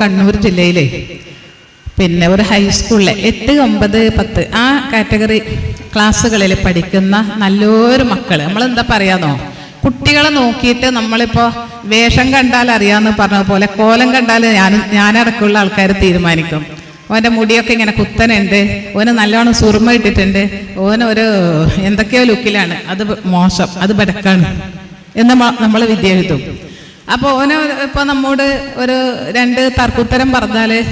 കണ്ണൂർ ജില്ലയിലെ. പിന്നെ ഒരു ഹൈസ്കൂളിലെ എട്ട് ഒമ്പത് പത്ത്. ആ കാറ്റഗറി ക്ലാസ്സുകളിൽ പഠിക്കുന്ന നല്ലൊരു മക്കൾ നമ്മളെന്താ പറയാന്നോ? കുട്ടികളെ നോക്കിയിട്ട് നമ്മളിപ്പോൾ വേഷം കണ്ടാൽ അറിയാമെന്ന് പറഞ്ഞ പോലെ കോലം കണ്ടാൽ ഞാൻ ഞാനടക്കമുള്ള ആൾക്കാർ തീരുമാനിക്കും. ഓന്റെ മുടിയൊക്കെ ഇങ്ങനെ കുത്തനുണ്ട്. ഓന് നല്ലോണം സുറുമ ഇട്ടിട്ടുണ്ട്. ഓനൊരു എന്തൊക്കെയോ ലുക്കിലാണ് അത് മോശം. അത് ബെടക്കാണ്. എന്ന് നമ്മൾ വിദ്യ എഴുതും. അപ്പോൾ ഓന് ഇപ്പൊ നമ്മോട് ഒരു രണ്ട് തർക്കുത്തരം പറഞ്ഞാൽ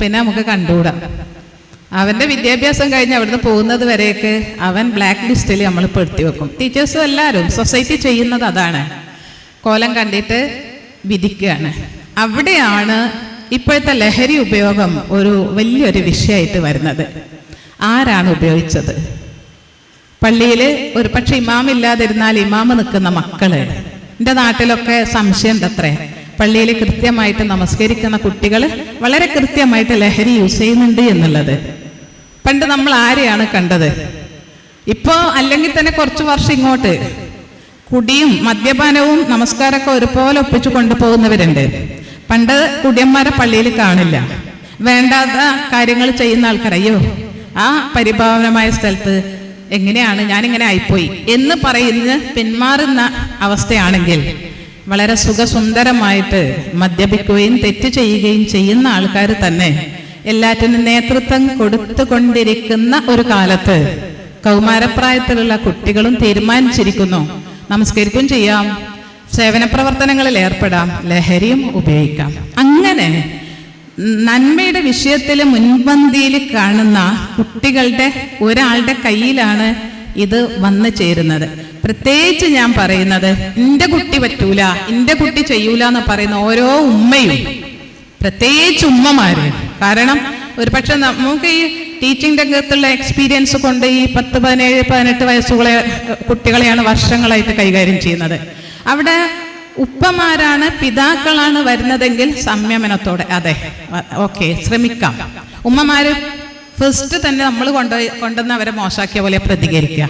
പിന്നെ നമുക്ക് കണ്ടുകൂടാം. അവന്റെ വിദ്യാഭ്യാസം കഴിഞ്ഞ് അവിടുന്ന് പോകുന്നത് വരെയൊക്കെ അവൻ ബ്ലാക്ക് ലിസ്റ്റിൽ നമ്മൾ പെടുത്തി വെക്കും. ടീച്ചേഴ്സും എല്ലാവരും സൊസൈറ്റി ചെയ്യുന്നത് അതാണ്. കോലം കണ്ടിട്ട് വിധിക്കുകയാണ് അവിടെയാണ് ഇപ്പോഴത്തെ ലഹരി ഉപയോഗം ഒരു വലിയൊരു വിഷയമായിട്ട് വരുന്നത്. ആരാണ് ഉപയോഗിച്ചത്? പള്ളിയിൽ ഒരു പക്ഷെ ഇമാമില്ലാതിരുന്നാൽ ഇമാമ് നിൽക്കുന്ന മക്കൾ എന്റെ നാട്ടിലൊക്കെ സംശയമുണ്ട് അത്രേ പള്ളിയിൽ കൃത്യമായിട്ട് നമസ്കരിക്കുന്ന കുട്ടികൾ വളരെ കൃത്യമായിട്ട് ലഹരി യൂസ് ചെയ്യുന്നുണ്ട് എന്നുള്ളത്. പണ്ട് നമ്മൾ ആരെയാണ് കണ്ടത്? ഇപ്പോൾ അല്ലെങ്കിൽ തന്നെ കുറച്ച് വർഷം ഇങ്ങോട്ട്. കുടിയും മദ്യപാനവും നമസ്കാരമൊക്കെ ഒരുപോലെ ഒപ്പിച്ചു കൊണ്ടുപോകുന്നവരുണ്ട്. പണ്ട് കുടിയന്മാരെ പള്ളിയിൽ കാണില്ല. വേണ്ടാത്ത കാര്യങ്ങൾ ചെയ്യുന്ന ആൾക്കാരയ്യോ ആ പരിഭാവനമായ സ്ഥലത്ത് എങ്ങനെയാണ് ഞാനിങ്ങനെ ആയിപ്പോയി എന്ന് പറയുന്ന പിന്മാറുന്ന അവസ്ഥയാണെങ്കിൽ വളരെ സുഖസുന്ദരമായിട്ട് മദ്യപിക്കുകയും തെറ്റ് ചെയ്യുകയും ചെയ്യുന്ന ആൾക്കാർ തന്നെ എല്ലാറ്റിനും നേതൃത്വം കൊടുത്തുകൊണ്ടിരിക്കുന്ന ഒരു കാലത്ത് കൗമാരപ്രായത്തിലുള്ള കുട്ടികളും തീരുമാനിച്ചിരിക്കുന്നു. നമസ്കരിക്കും ചെയ്യാം. സേവന പ്രവർത്തനങ്ങളിൽ ഏർപ്പെടാം. ലഹരിയും ഉപയോഗിക്കാം. അങ്ങനെ നന്മയുടെ വിഷയത്തിൽ മുൻപന്തിയിൽ കാണുന്ന കുട്ടികളുടെ ഒരാളുടെ കയ്യിലാണ് ഇത് വന്നു ചേരുന്നത്. പ്രത്യേകിച്ച് ഞാൻ പറയുന്നത് എന്റെ കുട്ടി പറ്റൂല എന്റെ കുട്ടി ചെയ്യൂല എന്ന് പറയുന്ന ഓരോ ഉമ്മയും പ്രത്യേകിച്ച് ഉമ്മമാര്. കാരണം ഒരു പക്ഷെ നമുക്ക് ഈ ടീച്ചിങ് രംഗത്തുള്ള എക്സ്പീരിയൻസ് കൊണ്ട് ഈ പത്ത് പതിനേഴ് പതിനെട്ട് വയസ്സുകളെ കുട്ടികളെയാണ് വർഷങ്ങളായിട്ട് കൈകാര്യം ചെയ്യുന്നത്. അവിടെ ഉപ്പമാരാണ് പിതാക്കളാണ് വരുന്നതെങ്കിൽ സംയമനത്തോടെ. അതെ. ഓക്കെ ശ്രമിക്കാം. ഉമ്മമാര് ഫസ്റ്റ് തന്നെ നമ്മൾ കൊണ്ടുപോയി കൊണ്ടുവന്ന് അവരെ മോശാക്കിയ പോലെ പ്രതികരിക്കുക.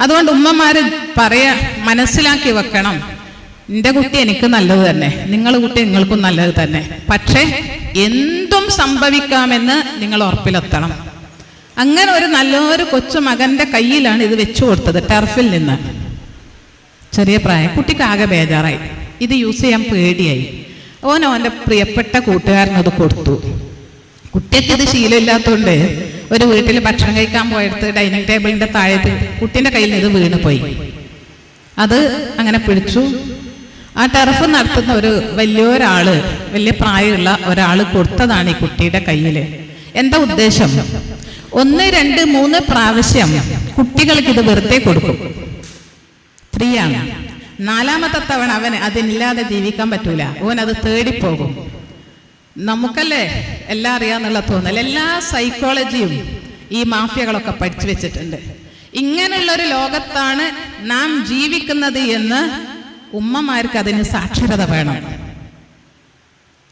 അതുകൊണ്ട് ഉമ്മമാര് പറയാ മനസ്സിലാക്കി വെക്കണം. എന്റെ കുട്ടി എനിക്ക് നല്ലത് തന്നെ. നിങ്ങളുടെ കുട്ടി നിങ്ങൾക്കും നല്ലത് തന്നെ. പക്ഷേ എന്തും സംഭവിക്കാമെന്ന് നിങ്ങൾ ഉറപ്പിലെത്തണം. അങ്ങനെ ഒരു നല്ലൊരു കൊച്ചു മകന്റെ കയ്യിലാണ് ഇത് വെച്ചു കൊടുത്തത് ടെർഫിൽ നിന്ന്. ചെറിയ പ്രായം. കുട്ടിക്ക് ആകെ ബേജാറായി. ഇത് യൂസ് ചെയ്യാൻ പേടിയായി. ഓൻ അവന്റെ പ്രിയപ്പെട്ട കൂട്ടുകാരനത് കൊടുത്തു. കുട്ടിക്ക് ഇത് ശീലമില്ലാത്തതുകൊണ്ട് ഒരു വീട്ടിൽ ഭക്ഷണം കഴിക്കാൻ പോയെടുത്ത് ഡൈനിങ് ടേബിളിന്റെ താഴത്ത് കുട്ടീന്റെ കയ്യിൽ ഇത് വീണ് പോയി അത് അങ്ങനെ പിടിച്ചു. ആ ടെറഫ് നടത്തുന്ന ഒരു വലിയൊരാൾ വലിയ പ്രായമുള്ള ഒരാൾ കൊടുത്തതാണ് ഈ കുട്ടിയുടെ കയ്യിൽ എന്താ ഉദ്ദേശം? ഒന്ന് രണ്ട് മൂന്ന് പ്രാവശ്യം കുട്ടികൾക്ക് ഇത് വെറുതെ കൊടുക്കും. ആണ് നാലാമത്തെ തവണ അവന് അതില്ലാതെ ജീവിക്കാൻ പറ്റൂല. അവൻ അത് തേടിപ്പോകും. നമുക്കല്ലേ എല്ലാം അറിയാന്നുള്ള തോന്നൽ എല്ലാ സൈക്കോളജിയും ഈ മാഫിയകളൊക്കെ പഠിച്ചു വെച്ചിട്ടുണ്ട്. ഇങ്ങനെയുള്ള ഒരു ലോകത്താണ് നാം ജീവിക്കുന്നത് എന്ന് ഉമ്മമാർക്ക് അതിന് സാക്ഷരത വേണം.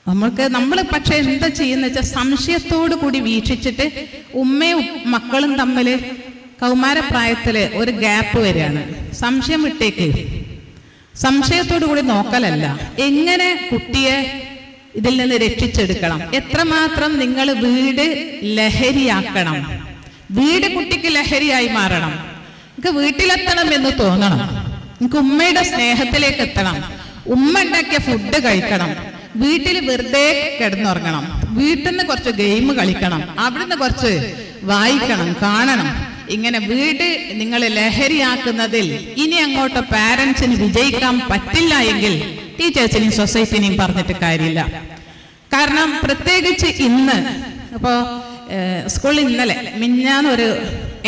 നമ്മൾക്ക് നമ്മൾ പക്ഷെ എന്താ ചെയ്യുന്ന വെച്ചാൽ സംശയത്തോടു കൂടി വീക്ഷിച്ചിട്ട് ഉമ്മയും മക്കളും തമ്മിൽ കൗമാരപ്രായത്തിൽ ഒരു ഗ്യാപ്പ് വരികയാണ്. സംശയം വിട്ടേക്ക്. സംശയത്തോടു കൂടി നോക്കലല്ല. എങ്ങനെ കുട്ടിയെ ഇതിൽ നിന്ന് രക്ഷിച്ചെടുക്കണം? എത്രമാത്രം നിങ്ങൾ വീട് ലഹരിയാക്കണം? വീട് കുട്ടിക്ക് ലഹരിയായി മാറണം. നിങ്ങൾക്ക് വീട്ടിലെത്തണം എന്ന് തോന്നണം. നിങ്ങൾക്ക് ഉമ്മയുടെ സ്നേഹത്തിലേക്ക് എത്തണം. ഉമ്മ ഉണ്ടാക്കിയ ഫുഡ് കഴിക്കണം. വീട്ടിൽ വെറുതെ കിടന്നുറങ്ങണം. വീട്ടിൽ നിന്ന് കുറച്ച് ഗെയിം കളിക്കണം. അവിടുന്ന് കുറച്ച് വായിക്കണം കാണണം. ഇങ്ങനെ വീട് നിങ്ങൾ ലഹരിയാക്കുന്നതിൽ ഇനി അങ്ങോട്ട് പാരൻസിന് വിജയിക്കാൻ പറ്റില്ല എങ്കിൽ ടീച്ചേഴ്സിനെയും സൊസൈറ്റിനെയും പറഞ്ഞിട്ട് കാര്യമില്ല. കാരണം പ്രത്യേകിച്ച് ഇന്ന് ഇപ്പോൾ സ്കൂളിൽ ഇന്നലെ മിഞ്ഞാന്നൊരു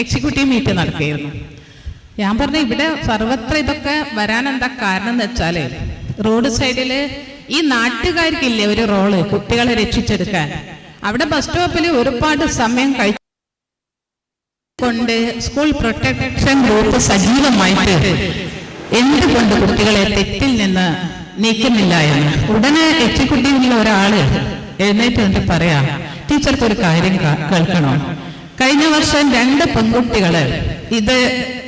എക്സിക്യൂട്ടീവ് മീറ്റ് നടക്കുകയായിരുന്നു. ഞാൻ പറഞ്ഞു ഇവിടെ സർവത്ര ഇതൊക്കെ വരാൻ എന്താ കാരണം എന്ന് വെച്ചാൽ റോഡ് സൈഡിൽ ഈ നാട്ടുകാർക്കില്ലേ ഒരു റോൾ കുട്ടികളെ രക്ഷിച്ചെടുക്കാൻ? അവിടെ ബസ് സ്റ്റോപ്പിൽ ഒരുപാട് സമയം കഴിച്ചു കൊണ്ട് സ്കൂൾ പ്രൊട്ടക്ഷൻ ഗ്രൂപ്പ് സജീവമായിട്ട് എന്തുകൊണ്ട് കുട്ടികളെ തെറ്റിൽ നിന്ന് നീക്കുന്നില്ല എന്ന്? ഉടനെ എക്സിക്യൂട്ടീവിലുള്ള ഒരാൾ എഴുന്നേറ്റ് എന്നിട്ട് പറയാ ടീച്ചർക്ക് ഒരു കാര്യം കേൾക്കണം? കഴിഞ്ഞ വർഷം രണ്ട് പെൺകുട്ടികൾ ഇത്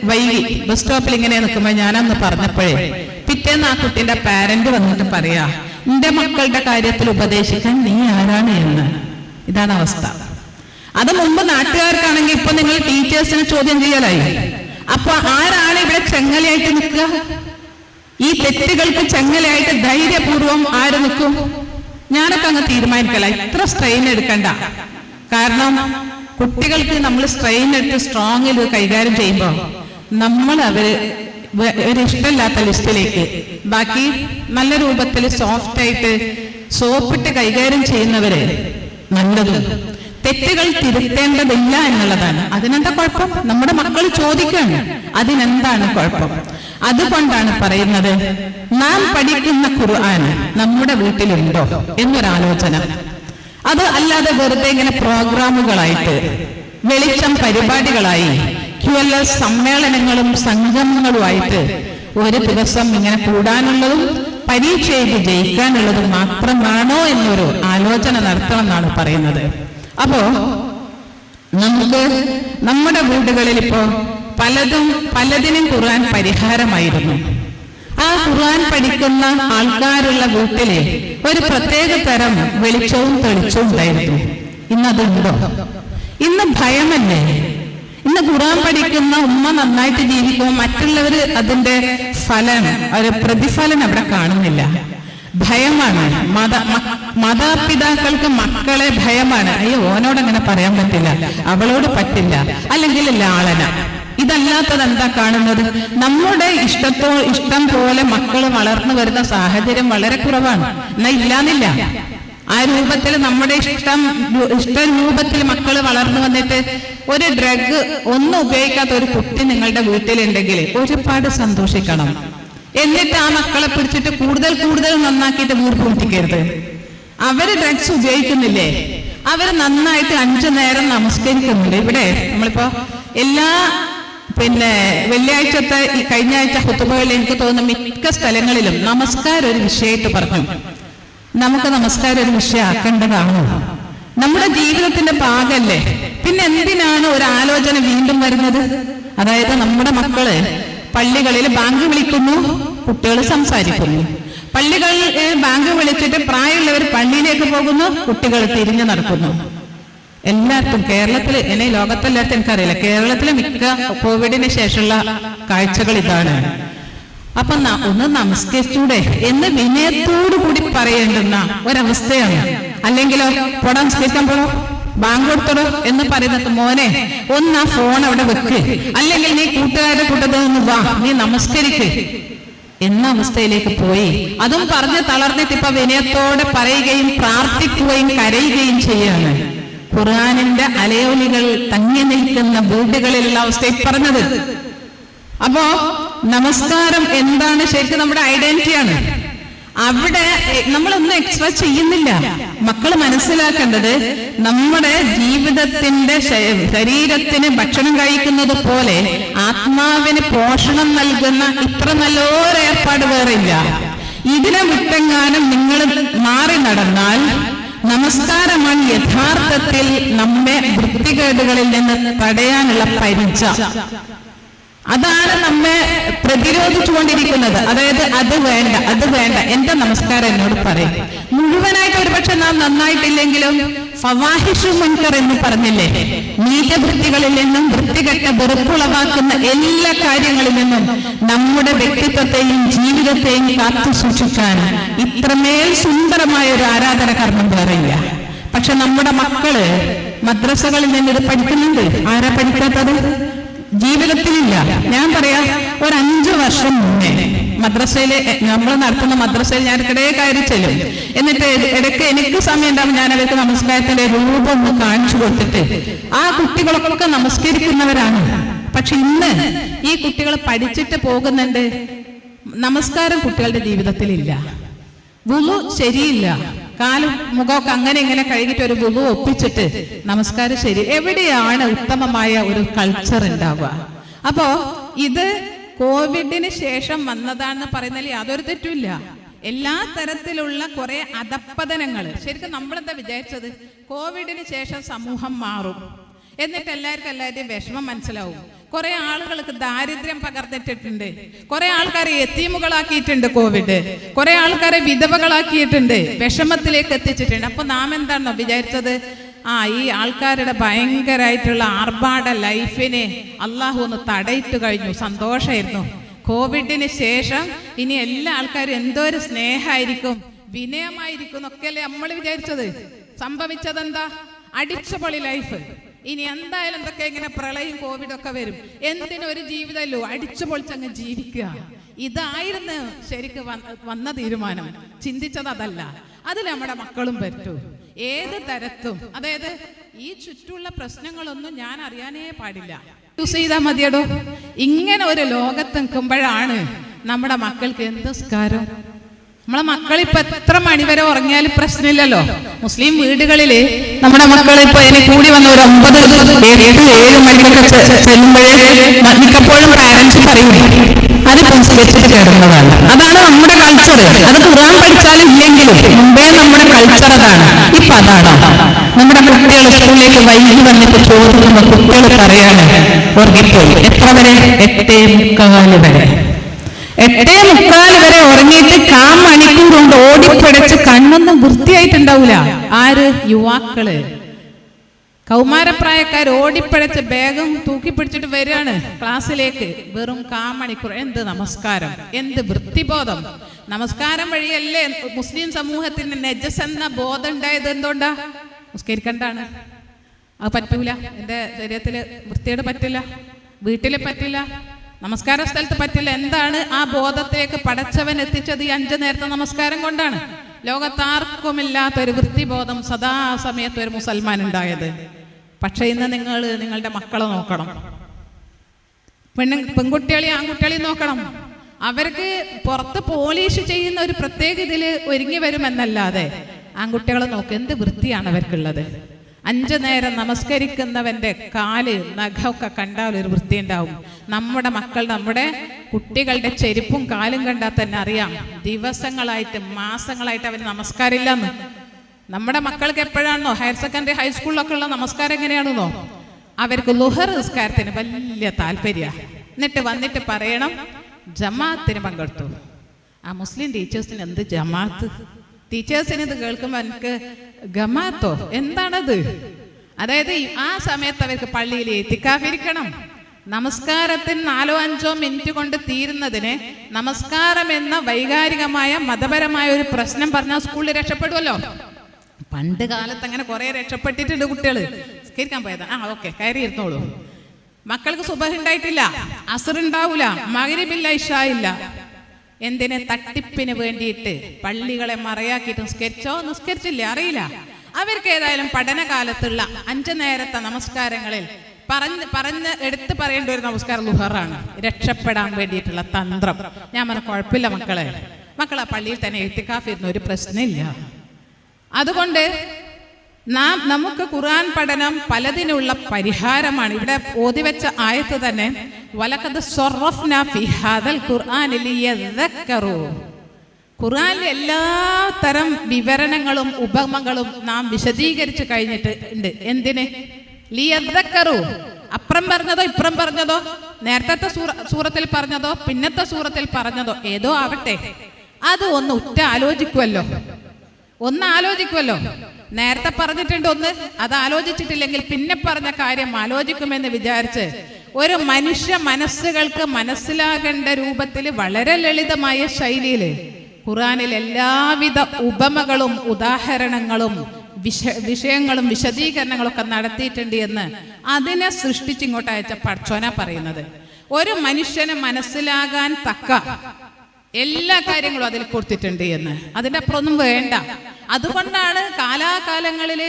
വൈകി ബസ് സ്റ്റോപ്പിൽ ഇങ്ങനെ നിൽക്കുമ്പോൾ ഞാനന്ന് പറഞ്ഞപ്പോഴേ പിറ്റേന്ന് ആ കുട്ടിന്റെ പാരന്റ് വന്നിട്ട് പറയാ നിന്റെ മക്കളുടെ കാര്യത്തിൽ ഉപദേശിക്കാൻ നീ ആരാണ് എന്ന്? ഇതാണ് അവസ്ഥ. അത് മുമ്പ് നാട്ടുകാർക്കാണെങ്കിൽ ഇപ്പൊ നിങ്ങൾ ടീച്ചേഴ്സിനെ ചോദ്യം ചെയ്യലായി. അപ്പൊ ആരാണ് ഇവിടെ ചെങ്ങലയായിട്ട് നിൽക്കുക? ഈ തെറ്റുകൾക്ക് ചെങ്ങലയായിട്ട് ധൈര്യപൂർവം ആര് നിൽക്കും? ഞാനൊക്കെ അങ്ങ് തീരുമാനിക്കല ഇത്ര സ്ട്രെയിൻ എടുക്കണ്ട. കാരണം കുട്ടികൾക്ക് നമ്മൾ സ്ട്രെയിൻ എടുത്ത് സ്ട്രോങ്ങിൽ കൈകാര്യം ചെയ്യുമ്പോൾ നമ്മൾ അവർ ഒരു ഇഷ്ടമില്ലാത്ത ലിസ്റ്റിലേക്ക് ബാക്കി നല്ല രൂപത്തിൽ സോഫ്റ്റ് ആയിട്ട് സോപ്പിട്ട് കൈകാര്യം ചെയ്യുന്നവര് നല്ലതും. തെറ്റുകൾ തിരുത്തേണ്ടതില്ല എന്നുള്ളതാണ്. അതിനെന്താ കുഴപ്പം? നമ്മുടെ മക്കൾ ചോദിക്കാണ് അതിനെന്താണ് കുഴപ്പം? അതുകൊണ്ടാണ് പറയുന്നത് നാം പഠിക്കുന്ന ഖുർആൻ നമ്മുടെ വീട്ടിലുണ്ടോ? എന്നൊരാലോചന. അത് അല്ലാതെ വെറുതെ ഇങ്ങനെ പ്രോഗ്രാമുകളായിട്ട് വെളിച്ചം പരിപാടികളായി ക്യു സമ്മേളനങ്ങളും സംഗമങ്ങളുമായിട്ട് ഒരു ദിവസം ഇങ്ങനെ കൂടാനുള്ളതും പരീക്ഷയിൽ ജയിക്കാനുള്ളതും മാത്രമാണോ എന്നൊരു ആലോചന നടത്തണം എന്നാണ് പറയുന്നത്. അപ്പോ നമുക്ക് നമ്മുടെ വീടുകളിൽ ഇപ്പോ പലതും പലതിനും ഖുർആൻ പരിഹാരമായിരുന്നു. ആ ഖുർആൻ പഠിക്കുന്ന ആൾക്കാരുള്ള വീട്ടിലെ ഒരു പ്രത്യേക തരം വെളിച്ചവും തെളിച്ചവും ഉണ്ടായിരുന്നു. ഇന്നതുണ്ടോ? ഇന്ന് ഭയമല്ലേ? ഇന്ന് ഖുർആൻ പഠിക്കുന്ന ഉമ്മ നന്നായിട്ട് ജീവിക്കുമ്പോൾ മറ്റുള്ളവർ അതിന്റെ ഫലം ഒരു പ്രതിഫലം അവിടെ കാണുന്നില്ല. ഭയമാണ്. മത മാതാപിതാക്കൾക്ക് മക്കളെ ഭയമാണ്. അയ്യോ ഓനോട് അങ്ങനെ പറയാൻ പറ്റില്ല. അവളോട് പറ്റില്ല. അല്ലെങ്കിൽ ലാളന. ഇതല്ലാത്തത് എന്താ കാണുന്നത്? നമ്മുടെ ഇഷ്ടത്തോ ഇഷ്ടം പോലെ മക്കൾ വളർന്നു വരുന്ന സാഹചര്യം വളരെ കുറവാണ്. എന്നാ ഇല്ലാന്നില്ല. ആ രൂപത്തിൽ നമ്മുടെ ഇഷ്ടം ഇഷ്ട രൂപത്തിൽ മക്കൾ വളർന്നു വന്നിട്ട് ഒരു ഡ്രഗ് ഒന്നും ഉപയോഗിക്കാത്ത ഒരു കുട്ടി നിങ്ങളുടെ വീട്ടിലുണ്ടെങ്കിൽ ഒരുപാട് സന്തോഷിക്കണം. എന്നിട്ട് ആ മക്കളെ പിടിച്ചിട്ട് കൂടുതൽ കൂടുതൽ നന്നാക്കിയിട്ട് വീർപ്പുമുട്ടിക്കരുത് അവർ ഡ്രഗ്സ് ഉപയോഗിക്കുന്നില്ലേ? അവർ നന്നായിട്ട് അഞ്ചു നേരം നമസ്കരിക്കുന്നുണ്ട്. ഇവിടെ നമ്മളിപ്പോ എല്ലാ പിന്നെ വെള്ളിയാഴ്ചത്തെ ഈ കഴിഞ്ഞ ആഴ്ച ഹുത്തുബകളിൽ എനിക്ക് തോന്നുന്നു മിക്ക സ്ഥലങ്ങളിലും നമസ്കാരം ഒരു വിഷയമായിട്ട് പറഞ്ഞു. നമുക്ക് നമസ്കാരം ഒരു വിഷയമാക്കേണ്ടതാണോ. നമ്മുടെ ജീവിതത്തിന്റെ ഭാഗമല്ലേ പിന്നെ എന്തിനാണ് ഒരു ആലോചന വീണ്ടും വരുന്നത്? അതായത് നമ്മുടെ മക്കൾ പള്ളികളിൽ ബാങ്ക് വിളിക്കുന്നു കുട്ടികൾ സംസാരിക്കുന്നു. പള്ളികളിൽ ബാങ്ക് വിളിച്ചിട്ട് പ്രായമുള്ളവർ പള്ളിയിലേക്ക് പോകുന്നു കുട്ടികൾ തിരിഞ്ഞു നടക്കുന്നു. എല്ലാവർക്കും കേരളത്തിൽ എന്നെ ലോകത്തെല്ലായിടത്തും എനിക്കറിയില്ല. കേരളത്തിലെ മിക്ക കോവിഡിന് ശേഷമുള്ള കാഴ്ചകൾ ഇതാണ്. അപ്പൊ ഒന്ന് നമസ്കരിച്ചൂടെ എന്ന് വിനയത്തോടു കൂടി പറയേണ്ടുന്ന ഒരവസ്ഥയാണ്. അല്ലെങ്കിലോ പോടാ നമസ്കരിക്കാൻ പോടോ ബാങ്ക് കൊടുത്തോ എന്ന് പറയുന്നത് മോനെ ഒന്ന് ആ ഫോൺ അവിടെ വെക്ക്. അല്ലെങ്കിൽ നീ കൂട്ടുകാരുടെ കൂട്ടത്തിൽ നിന്ന് വാ നീ നമസ്കരിക്ക്. എന്ന അവസ്ഥയിലേക്ക് പോയി. അതും പറഞ്ഞ് തളർന്നിട്ട് ഇപ്പൊ വിനയത്തോടെ പറയുകയും പ്രാർത്ഥിക്കുകയും കരയുകയും ചെയ്യാണ്. ഖുർആാനിന്റെ അലയോലികൾ തങ്ങി നിൽക്കുന്ന വീടുകളിലുള്ള അവസ്ഥ പറഞ്ഞത്. അപ്പോ നമസ്കാരം എന്താണ് ശരിക്കും നമ്മുടെ ഐഡന്റിറ്റിയാണ് അവിടെ നമ്മളൊന്നും എക്സ്ട്രാ ചെയ്യുന്നില്ല. മക്കൾ മനസ്സിലാക്കേണ്ടത് നമ്മുടെ ജീവിതത്തിന്റെ ശരീരത്തിന് ഭക്ഷണം കഴിക്കുന്നത് പോലെ ആത്മാവിന് പോഷണം നൽകുന്ന ഇത്ര നല്ലൊരു ഏർപ്പാട് വേറില്ല ഇതിനെ വിട്ടെങ്ങാനും നിങ്ങൾ മാറി നടന്നാൽ നമസ്കാരമാണ് യഥാർത്ഥത്തിൽ നമ്മെ വൃത്തികേടുകളിൽ നിന്ന് തടയാനുള്ള പരിച അതാണ് നമ്മെ പ്രതിരോധിച്ചുകൊണ്ടിരിക്കുന്നത്. അതായത് അത് വേണ്ട അത് വേണ്ട. എന്റെ നമസ്കാരം എന്നോട് പറയും. മുഴുവനായിട്ട് ഒരുപക്ഷെ നാം നന്നായിട്ടില്ലെങ്കിലും ഫവാഹിഷു മുൻകർ എന്ന് പറഞ്ഞില്ലേ? നീചവൃത്തികളിൽ നിന്നും വൃത്തികെട്ട വെറുപ്പുളവാക്കുന്ന എല്ലാ കാര്യങ്ങളിൽ നിന്നും നമ്മുടെ വ്യക്തിത്വത്തെയും ജീവിതത്തെയും കാത്തു സൂക്ഷിക്കാൻ ഇത്രമേൽ സുന്ദരമായ ഒരു ആരാധന കർമ്മം വേറെയില്ല. പക്ഷെ നമ്മുടെ മക്കൾ മദ്രസകളിൽ നിന്ന് ഇത് പഠിക്കുന്നുണ്ട്. ആരാ പഠിക്കാത്തത്? ജീവിതത്തിലില്ല. ഞാൻ പറയാം ഒരു അഞ്ചു വർഷം മുന്നേ മദ്രസയിൽ നമ്മൾ നടത്തുന്ന മദ്രസയിൽ ഞാൻ ഇടയെ കയറി ചെല്ലും. എന്നിട്ട് ഇടയ്ക്ക് എനിക്ക് സമയം ഉണ്ടാവും ഞാൻ അവർക്ക് നമസ്കാരത്തിന്റെ രൂപം ഒന്ന് കാണിച്ചു കൊടുത്തിട്ട്. ആ കുട്ടികളൊക്കെ നമസ്കരിക്കുന്നവരാണ്. പക്ഷെ ഇന്ന് ഈ കുട്ടികൾ പഠിച്ചിട്ട് പോകുന്നുണ്ട്. നമസ്കാരം കുട്ടികളുടെ ജീവിതത്തിലില്ല. വുളു ശരിയില്ല. കാലും മുഖമൊക്കെ അങ്ങനെ ഇങ്ങനെ കഴുകിയിട്ട് ഒരു വുളു ഒപ്പിച്ചിട്ട് നമസ്കാരം ശരി. എവിടെയാണ് ഉത്തമമായ ഒരു കൾച്ചർ ഉണ്ടാവുക? അപ്പോ ഇത് കോവിഡിന് ശേഷം വന്നതാണെന്ന് പറയുന്നതിൽ യാതൊരു തെറ്റുമില്ല. എല്ലാ തരത്തിലുള്ള കുറെ അധപ്പതനങ്ങൾ ശരിക്കും നമ്മളെന്താ വിചാരിച്ചത്? കോവിഡിന് ശേഷം സമൂഹം മാറും. എന്നിട്ട് എല്ലാവർക്കും എല്ലാവരുടെയും വിഷമം മനസ്സിലാവും. കുറെ ആളുകൾക്ക് ദാരിദ്ര്യം പകർന്നിട്ടിട്ടുണ്ട്. കുറെ ആൾക്കാരെ എത്തീമുകളാക്കിയിട്ടുണ്ട് കോവിഡ് കുറെ ആൾക്കാരെ വിധവകളാക്കിയിട്ടുണ്ട്. വിഷമത്തിലേക്ക് എത്തിച്ചിട്ടുണ്ട്. അപ്പൊ നാം എന്താണോ വിചാരിച്ചത്? ആ ഈ ആൾക്കാരുടെ ഭയങ്കരമായിട്ടുള്ള ആർഭാട ലൈഫിനെ അള്ളാഹു ഒന്ന് തടയിട്ട് കഴിഞ്ഞു. സന്തോഷമായിരുന്നു കോവിഡിന് ശേഷം ഇനി എല്ലാ ആൾക്കാരും എന്തോ ഒരു സ്നേഹമായിരിക്കും? വിനയമായിരിക്കും എന്നൊക്കെയല്ലേ നമ്മൾ വിചാരിച്ചത്. സംഭവിച്ചതെന്താ? അടിച്ചുപൊളി ലൈഫ്. ഇനി എന്തായാലും എന്തൊക്കെ ഇങ്ങനെ പ്രളയം കോവിഡ് ഒക്കെ വരും. എന്തിനൊരു ജീവിതമല്ലോ? അടിച്ചു പൊളിച്ചങ്ങ് ജീവിക്കുക. ഇതായിരുന്നു ശരിക്ക് വന്ന- വന്ന തീരുമാനം. ചിന്തിച്ചത് അതല്ല. അതിൽ നമ്മുടെ മക്കളും പറ്റൂ. ഏത് തരത്തും അതായത് ഈ ചുറ്റുള്ള പ്രശ്നങ്ങളൊന്നും ഞാൻ അറിയാനേ പാടില്ല. യൂസ് ചെയ്താൽ മതിയടോ. ഇങ്ങനെ ഒരു ലോകത്ത് നിൽക്കുമ്പോഴാണ് നമ്മുടെ മക്കൾക്ക് എന്ത് സ്കാരം നമ്മളെ മക്കൾ ഇപ്പൊ എത്ര മണിവരെ ഉറങ്ങിയാലും പ്രശ്നമില്ലല്ലോ. മുസ്ലിം വീടുകളിൽ നമ്മുടെ മക്കൾ ഇപ്പൊ ഇനി കൂടി വന്ന ഒരു ഒമ്പത് ഏഴ് മണിക്കൊക്കെ ചെല്ലുമ്പോഴേ മിക്കപ്പോഴും പാരന്റ്സ് പറയും അത് വെച്ചിട്ട് കിടന്നതാണ് അതാണ് നമ്മുടെ കൾച്ചർ അത് ഖുറാൻ പഠിച്ചാലും ഇല്ലെങ്കിലും മുമ്പേ നമ്മുടെ കൾച്ചർ അതാണ്. ഇപ്പൊ അതാണ്. നമ്മുടെ കുട്ടികൾ സ്കൂളിലേക്ക് വൈകി വന്നിട്ട് ചോദിക്കുമ്പോൾ കുട്ടികൾ പറയാണ് ഉറങ്ങിപ്പോയി. എത്ര വരെ? എട്ടേ മുക്കാൽ വരെ. എട്ടേ മുക്കാൽ വരെ ഉറങ്ങിയിട്ട് കാ മണിക്കൂർ കൊണ്ട് ഓടിപ്പിടച്ച് കണ്ണൊന്നും വൃത്തിയായിട്ടുണ്ടാവൂല. ആര്? യുവാക്കൾ. കൗമാരപ്രായക്കാർ ഓടിപ്പഴച്ച് ബാഗും തൂക്കി പിടിച്ചിട്ട് വരികയാണ് ക്ലാസ്സിലേക്ക്. വെറും കാമണിക്കൂർ എന്ത് നമസ്കാരം? എന്ത് വൃത്തിബോധം? നമസ്കാരം വഴിയല്ലേ മുസ്ലിം സമൂഹത്തിന് നെജസ് എന്ന ബോധം ഉണ്ടായത് എന്തുകൊണ്ടാ? നിസ്കരിക്കണ്ടാണ് അത് പറ്റൂല. എന്റെ ശരീരത്തിൽ വൃത്തിയോട് പറ്റില്ല. വീട്ടിൽ പറ്റില്ല. നമസ്കാര സ്ഥലത്ത് പറ്റില്ല. എന്താണ് ആ ബോധത്തേക്ക് പടച്ചവൻ എത്തിച്ചത് ഈ അഞ്ചു നേരത്തെ നമസ്കാരം കൊണ്ടാണ്? ലോകത്താർക്കുമില്ലാത്ത ഒരു വൃത്തിബോധം സദാ സമയത്ത് ഒരു മുസൽമാൻ ഉണ്ടായത്. പക്ഷെ ഇന്ന് നിങ്ങൾ നിങ്ങളുടെ മക്കളെ നോക്കണം. പെണ്ണു പെൺകുട്ടികളെയും ആൺകുട്ടികളെയും നോക്കണം. അവർക്ക് പുറത്ത് പോലീഷ് ചെയ്യുന്ന ഒരു പ്രത്യേക ഇതിൽ ഒരുങ്ങി വരുമെന്നല്ലാതെ ആൺകുട്ടികളെ നോക്ക്. എന്ത് വൃത്തിയാണ് അവർക്കുള്ളത്? അഞ്ചു നേരം നമസ്കരിക്കുന്നവന്റെ കാൽ നഖമൊക്കെ കണ്ടാൽ ഒരു വൃത്തി ഉണ്ടാവും നമ്മുടെ മക്കൾ നമ്മുടെ കുട്ടികളുടെ ചെരുപ്പും കാലും കണ്ടാൽ തന്നെ അറിയാം. ദിവസങ്ങളായിട്ട് മാസങ്ങളായിട്ട് അവർ നമസ്കാരമില്ലെന്ന്. നമ്മുടെ മക്കൾക്ക് എപ്പോഴാണോ ഹയർ സെക്കൻഡറി ഹൈസ്കൂളിലൊക്കെ ഉള്ള നമസ്കാരം എങ്ങനെയാണെന്നോ? അവർക്ക് ലുഹർ നിസ്കാരത്തിന് വലിയ താല്പര്യ എന്നിട്ട് വന്നിട്ട് പറയണം ജമാഅത്തിന് പങ്കെടുത്തു. ആ മുസ്ലിം ടീച്ചേഴ്സിന് എന്ത് ജമാഅത്ത്? ടീച്ചേഴ്സിന് ഇത് കേൾക്കുമ്പോൾ എനിക്ക് ഗമാത്തോ? എന്താണത്? അതായത് ആ സമയത്ത് അവർക്ക് പള്ളിയിൽ എത്തിക്കാതിരിക്കണം നമസ്കാരത്തിന് നാലോ അഞ്ചോ മിനിറ്റ് കൊണ്ട് തീരുന്നതിന് നമസ്കാരം എന്ന വൈകാരികമായ മതപരമായ ഒരു പ്രശ്നം പറഞ്ഞാൽ സ്കൂളിൽ രക്ഷപ്പെടുമല്ലോ പണ്ട് കാലത്ത് അങ്ങനെ കുറെ രക്ഷപ്പെട്ടിട്ടുണ്ട് കുട്ടികൾ സ്കരിക്കാൻ പോയത്. ആ ഓക്കെ കയറി ഇരുന്നോളൂ. മക്കൾക്ക് സുബഹ ഉണ്ടായിട്ടില്ല. അസർ ഉണ്ടാവൂല. മകരിബില്ല ഇല്ല. എന്തിന് തട്ടിപ്പിന് വേണ്ടിയിട്ട് പള്ളികളെ മറയാക്കിയിട്ട് നിസ്കരിച്ചോ? നിസ്കരിച്ചില്ല? അറിയില്ല. അവർക്ക് ഏതായാലും പഠനകാലത്തുള്ള അഞ്ചു നേരത്തെ നമസ്കാരങ്ങളിൽ പറഞ്ഞ് പറഞ്ഞ് എടുത്തു പറയേണ്ട ഒരു നമസ്കാരം ലുഹറാണ്. രക്ഷപ്പെടാൻ വേണ്ടിയിട്ടുള്ള തന്ത്രം. ഞാൻ പറഞ്ഞ കുഴപ്പമില്ല മക്കളെ. മക്കളെ പള്ളിയിൽ തന്നെ എത്തിക്കാഫിരുന്ന ഒരു പ്രശ്നമില്ല. അതുകൊണ്ട് നാം നമുക്ക് ഖുർആൻ പഠനം പലതിനുള്ള പരിഹാരമാണ്. ഇവിടെ ഓതിവെച്ച ആയത്ത് തന്നെ വലക്കത് സ്വറഫ്ന ഫി ഹാദൽ ഖുർആനിൽ എല്ലാ തരം വിവരണങ്ങളും ഉപമകളും നാം വിശദീകരിച്ചു കഴിഞ്ഞിട്ട് ഉണ്ട്. എന്തിന്? ലിയദക്കറു അപ്പുറം പറഞ്ഞതോ ഇപ്പുറം പറഞ്ഞതോ? നേരത്തെ സൂറ സൂറത്തിൽ പറഞ്ഞതോ പിന്നത്തെ സൂറത്തിൽ പറഞ്ഞതോ? ഏതോ ആവട്ടെ. അത് ഒന്ന് ഉറ്റ ആലോചിക്കുമല്ലോ ഒന്ന് ആലോചിക്കുമല്ലോ നേരത്തെ പറഞ്ഞിട്ടുണ്ട് ഒന്ന്. അത് ആലോചിച്ചിട്ടില്ലെങ്കിൽ പിന്നെ പറഞ്ഞ കാര്യം ആലോചിക്കുമെന്ന് വിചാരിച്ച് ഒരു മനുഷ്യ മനസ്സുകൾക്ക് മനസ്സിലാകേണ്ട രൂപത്തിൽ വളരെ ലളിതമായ ശൈലിയിൽ ഖുറാനിൽ എല്ലാവിധ ഉപമകളും ഉദാഹരണങ്ങളും വിഷ വിഷയങ്ങളും വിശദീകരണങ്ങളും ഒക്കെ നടത്തിയിട്ടുണ്ട് എന്ന് അതിനെ സൃഷ്ടിച്ചിങ്ങോട്ട് അയച്ച പഠിച്ചോന പറയുന്നത്. ഒരു മനുഷ്യന് മനസ്സിലാകാൻ തക്ക എല്ലാ കാര്യങ്ങളും അതിൽ കൊടുത്തിട്ടുണ്ട് എന്ന്. അതിന്റെ അപ്പുറമൊന്നും വേണ്ട. അതുകൊണ്ടാണ് കാലാകാലങ്ങളിൽ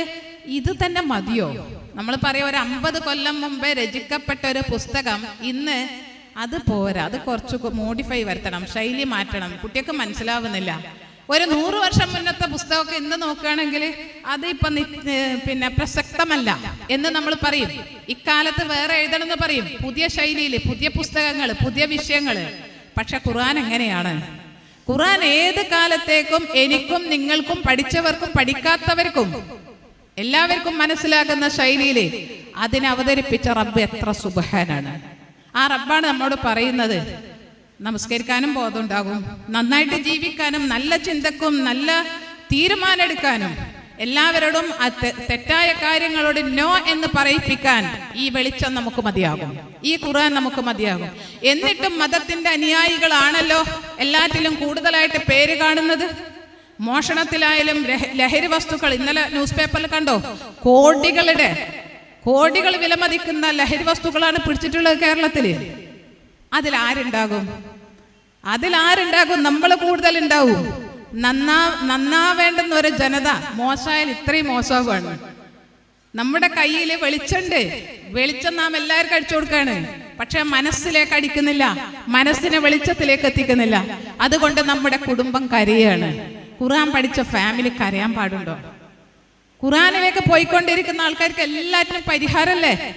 ഇത് തന്നെ മതിയോ? നമ്മൾ പറയാം ഒരു അമ്പത് കൊല്ലം മുമ്പേ രചിക്കപ്പെട്ട ഒരു പുസ്തകം ഇന്ന് അത് പോരാ. അത് കുറച്ച് മോഡിഫൈ വരുത്തണം ശൈലി മാറ്റണം. കുട്ടിയൊക്കെ മനസ്സിലാവുന്നില്ല. ഒരു നൂറ് വർഷം മുന്നത്തെ പുസ്തകമൊക്കെ ഇന്ന് നോക്കുകയാണെങ്കിൽ അത് ഇപ്പൊ പിന്നെ പ്രസക്തമല്ല എന്ന് നമ്മൾ പറയും. ഇക്കാലത്ത് വേറെ എഴുതണം എന്ന് പറയും. പുതിയ ശൈലിയിൽ പുതിയ പുസ്തകങ്ങൾ പുതിയ വിഷയങ്ങൾ പക്ഷെ ഖുർആൻ എങ്ങനെയാണ്? ഖുർആൻ ഏത് കാലത്തേക്കും എനിക്കും നിങ്ങൾക്കും പഠിച്ചവർക്കും പഠിക്കാത്തവർക്കും എല്ലാവർക്കും മനസ്സിലാകുന്ന ശൈലിയിൽ അതിനെ അവതരിപ്പിച്ച റബ്ബ് എത്ര സുബഹാനാണ്. ആ റബ്ബാണ് നമ്മോട് പറയുന്നത്. നമസ്കരിക്കാനും ബോധമുണ്ടാകും നന്നായിട്ട് ജീവിക്കാനും നല്ല ചിന്തക്കും നല്ല തീരുമാനമെടുക്കാനും എല്ലാവരോടും തെറ്റായ കാര്യങ്ങളോട് നോ എന്ന് പറയിപ്പിക്കാൻ ഈ വെളിച്ചം നമുക്ക് മതിയാകും. ഈ ഖുർആൻ നമുക്ക് മതിയാകും. എന്നിട്ടും മതത്തിന്റെ അനുയായികളാണല്ലോ എല്ലാറ്റിലും കൂടുതലായിട്ട് പേര് കാണുന്നത്? മോഷണത്തിലായാലും ലഹരി വസ്തുക്കൾ ഇന്നലെ ന്യൂസ് പേപ്പറിൽ കണ്ടോ? കോടികളുടെ കോടികൾ വിലമതിക്കുന്ന ലഹരി വസ്തുക്കളാണ് പിടിച്ചിട്ടുള്ളത് കേരളത്തിൽ. അതിൽ ആരുണ്ടാകും? അതിൽ ആരുണ്ടാകും? നമ്മൾ കൂടുതൽ ഉണ്ടാവും നന്നാ നന്നാവേണ്ടുന്ന ഒരു ജനത മോശമായാൽ ഇത്രയും മോശമാണ്. നമ്മുടെ കയ്യിൽ വെളിച്ചുണ്ട്. വെളിച്ചം നാം എല്ലാവർക്കും അടിച്ചു കൊടുക്കാണ്. പക്ഷെ മനസ്സിലേക്ക് അടിക്കുന്നില്ല. മനസ്സിനെ വെളിച്ചത്തിലേക്ക് എത്തിക്കുന്നില്ല. അതുകൊണ്ട് നമ്മുടെ കുടുംബം കരയാണ്. ഖുറാൻ പഠിച്ച ഫാമിലി കരയാൻ പാടുണ്ടോ? ഖുറാനിലേക്ക് പോയിക്കൊണ്ടിരിക്കുന്ന ആൾക്കാർക്ക് എല്ലാറ്റിനും പരിഹാരമല്ലേ?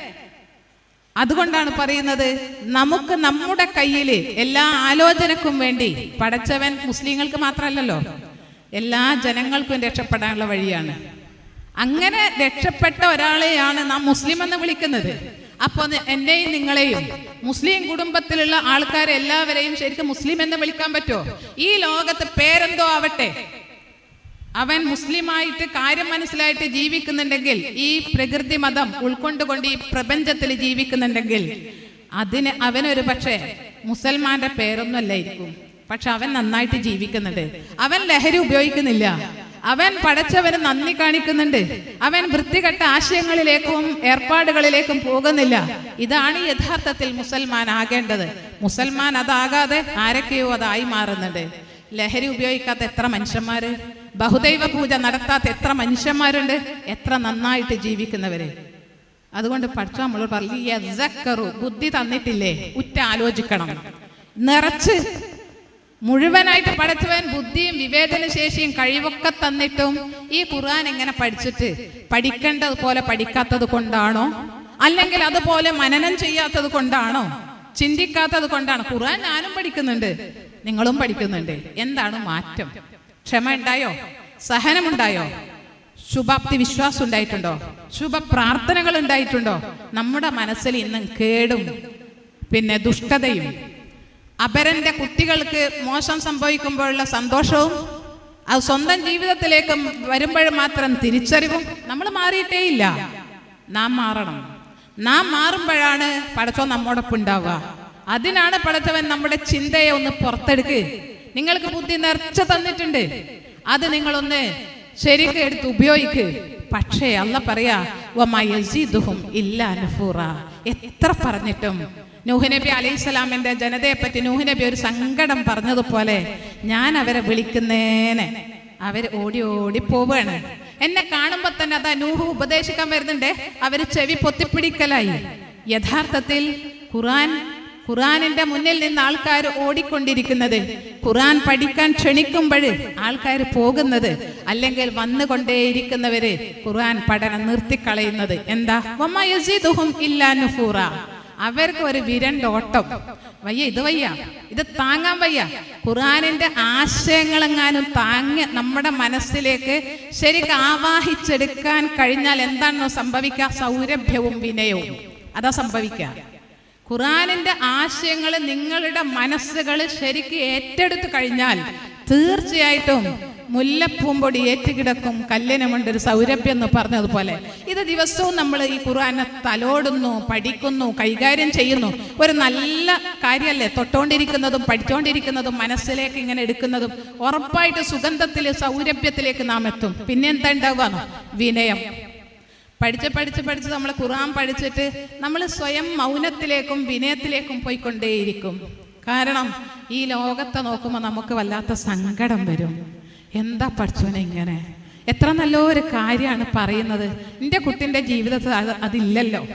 അതുകൊണ്ടാണ് പറയുന്നത് നമുക്ക് നമ്മുടെ കയ്യിൽ എല്ലാ ആലോചനക്കും വേണ്ടി പടച്ചവൻ മുസ്ലിങ്ങൾക്ക് മാത്രമല്ലല്ലോ എല്ലാ ജനങ്ങൾക്കും രക്ഷപ്പെടാനുള്ള വഴിയാണ്. അങ്ങനെ രക്ഷപ്പെട്ട ഒരാളെയാണ് നാം മുസ്ലിം എന്ന് വിളിക്കുന്നത്. അപ്പോൾ എന്നെയും നിങ്ങളെയും മുസ്ലിം കുടുംബത്തിലുള്ള ആൾക്കാരെ എല്ലാവരെയും ശരിക്കും മുസ്ലിം എന്ന് വിളിക്കാൻ പറ്റുമോ? ഈ ലോകത്ത് പേരെന്തോ ആവട്ടെ അവൻ മുസ്ലിമായിട്ട് കാര്യം മനസ്സിലായിട്ട് ജീവിക്കുന്നുണ്ടെങ്കിൽ ഈ പ്രകൃതി മതം ഉൾക്കൊണ്ടുകൊണ്ട് ഈ പ്രപഞ്ചത്തിൽ ജീവിക്കുന്നുണ്ടെങ്കിൽ അതിന് അവനൊരു പക്ഷേ മുസൽമാന്റെ പേരൊന്നും അല്ലായിരിക്കും പക്ഷെ അവൻ നന്നായിട്ട് ജീവിക്കുന്നുണ്ട്. അവൻ ലഹരി ഉപയോഗിക്കുന്നില്ല. അവൻ പടച്ചവന് നന്ദി കാണിക്കുന്നുണ്ട്. അവൻ വൃത്തികെട്ട ആശയങ്ങളിലേക്കും ഏർപ്പാടുകളിലേക്കും പോകുന്നില്ല. ഇതാണ് യഥാർത്ഥത്തിൽ മുസൽമാൻ ആകേണ്ടത്. മുസൽമാൻ അതാകാതെ ആരൊക്കെയോ അതായി മാറുന്നുണ്ട്. ലഹരി ഉപയോഗിക്കാത്ത എത്ര മനുഷ്യന്മാര്? ബഹുദൈവ പൂജ നടത്താത്ത എത്ര മനുഷ്യന്മാരുണ്ട്? എത്ര നന്നായിട്ട് ജീവിക്കുന്നവര്. അതുകൊണ്ട് പഠിച്ചു നമ്മൾ പറഞ്ഞു ബുദ്ധി തന്നിട്ടില്ലേ? ഉറ്റ ആലോചിക്കണം. നിറച്ച് മുഴുവനായിട്ട് പഠിച്ചവൻ ബുദ്ധിയും വിവേചന ശേഷിയും കഴിവൊക്കെ തന്നിട്ടും ഈ ഖുർആൻ എങ്ങനെ പഠിച്ചിട്ട് പഠിക്കേണ്ടത് പോലെ പഠിക്കാത്തത് കൊണ്ടാണോ? അല്ലെങ്കിൽ അതുപോലെ മനനം ചെയ്യാത്തത് കൊണ്ടാണോ? ചിന്തിക്കാത്തത് കൊണ്ടാണ്? ഖുർആൻ ഞാനും പഠിക്കുന്നുണ്ട് നിങ്ങളും പഠിക്കുന്നുണ്ട്. എന്താണ് മാറ്റം? ക്ഷമ ഉണ്ടായോ? സഹനമുണ്ടായോ? ശുഭാപ്തി വിശ്വാസം ഉണ്ടായിട്ടുണ്ടോ? ശുഭ പ്രാർത്ഥനകൾ ഉണ്ടായിട്ടുണ്ടോ? നമ്മുടെ മനസ്സിൽ ഇന്നും കേടും പിന്നെ ദുഷ്ടതയും. അപരന്റെ കുട്ടികൾക്ക് മോശം സംഭവിക്കുമ്പോഴുള്ള സന്തോഷവും അത് സ്വന്തം ജീവിതത്തിലേക്ക് വരുമ്പോൾ മാത്രം തിരിച്ചറിവും നമ്മൾ മാറിയിട്ടേ ഇല്ല നാം മാറണം. നാം മാറുമ്പോഴാണ് പടച്ചോ നമ്മോടൊപ്പം ഉണ്ടാവുക. അതിനാണ് പടച്ചവൻ നമ്മുടെ ചിന്തയെ ഒന്ന് പുറത്തെടുക്ക്. നിങ്ങൾക്ക് ബുദ്ധി നിറച്ച തന്നിട്ടുണ്ട്. അത് നിങ്ങളൊന്ന് ശരിക്ക് എടുത്ത് ഉപയോഗിക്ക്. പക്ഷേ അല്ല പറയാ ഇല്ല നുഫൂറ." എത്ര പറഞ്ഞിട്ടും. നൂഹ് നബി അലൈഹി സ്വലാമിന്റെ ജനതയെ പറ്റി നൂഹ് നബി ഒരു സങ്കടം പറഞ്ഞതുപോലെ ഞാൻ അവരെ വിളിക്കുന്നേനെ. അവർ ഓടി ഓടി പോവാണ് എന്നെ കാണുമ്പോ തന്നെ അതാ നൂഹ് ഉപദേശിക്കാൻ വരുന്നുണ്ട്. അവർ ചെവി പൊത്തിപ്പിടിക്കലായി. യഥാർത്ഥത്തിൽ ഖുർആൻ ഖുർആനിന്റെ മുന്നിൽ നിന്ന് ആൾക്കാർ ഓടിക്കൊണ്ടിരിക്കുന്നത്. ഖുറാൻ പഠിക്കാൻ ക്ഷണിക്കുമ്പോൾ ആൾക്കാർ പോകുന്നത്. അല്ലെങ്കിൽ വന്നുകൊണ്ടേയിരിക്കുന്നവര് ഖുറാൻ പഠനം നിർത്തിക്കളയുന്നത്. എന്താ? ഇല്ലാ നുഫൂറ. അവർക്ക് ഒരു വിരണ്ട ഓട്ടം. വയ്യ ഇത് വയ്യ. ഇത് താങ്ങാൻ വയ്യ. ഖുറാനിന്റെ ആശയങ്ങളെങ്ങാനും താങ്ങി നമ്മുടെ മനസ്സിലേക്ക് ശരിക്കും ആവാഹിച്ചെടുക്കാൻ കഴിഞ്ഞാൽ എന്താണോ സംഭവിക്കുക? സൗരഭ്യവും വിനയവും. അതാ സംഭവിക്കുക. ഖുറാനിന്റെ ആശയങ്ങൾ നിങ്ങളുടെ മനസ്സുകൾ ശരിക്ക് ഏറ്റെടുത്തു കഴിഞ്ഞാൽ തീർച്ചയായിട്ടും മുല്ലപ്പൂമ്പൊടി ഏറ്റുകിടക്കും കല്ലിനുമുണ്ട് ഒരു സൗരഭ്യം എന്ന് പറഞ്ഞതുപോലെ. ഇത് ദിവസവും നമ്മൾ ഈ ഖുർആനെ തലോടുന്നു പഠിക്കുന്നു കൈകാര്യം ചെയ്യുന്നു. ഒരു നല്ല കാര്യമല്ലേ തൊട്ടോണ്ടിരിക്കുന്നതും പഠിച്ചുകൊണ്ടിരിക്കുന്നതും മനസ്സിലേക്ക് ഇങ്ങനെ എടുക്കുന്നതും ഉറപ്പായിട്ട് സുഗന്ധത്തിൽ സൗരഭ്യത്തിലേക്ക് നാം എത്തും പിന്നെ എന്താ ഉണ്ടാവുക? വിനയം. പഠിച്ച് പഠിച്ച് പഠിച്ച് നമ്മൾ ഖുർആൻ പഠിച്ചിട്ട് നമ്മൾ സ്വയം മൗനത്തിലേക്കും വിനയത്തിലേക്കും പോയിക്കൊണ്ടേയിരിക്കും. കാരണം ഈ ലോകത്തെ നോക്കുമ്പോൾ നമുക്ക് വല്ലാത്ത സങ്കടം വരും. എന്താ പഠിച്ചോനെ ഇങ്ങനെ? എത്ര നല്ലൊരു കാര്യമാണ് പറയുന്നത്. എന്റെ കുട്ടിന്റെ ജീവിതത്തിൽ അത് അതില്ലല്ലോ.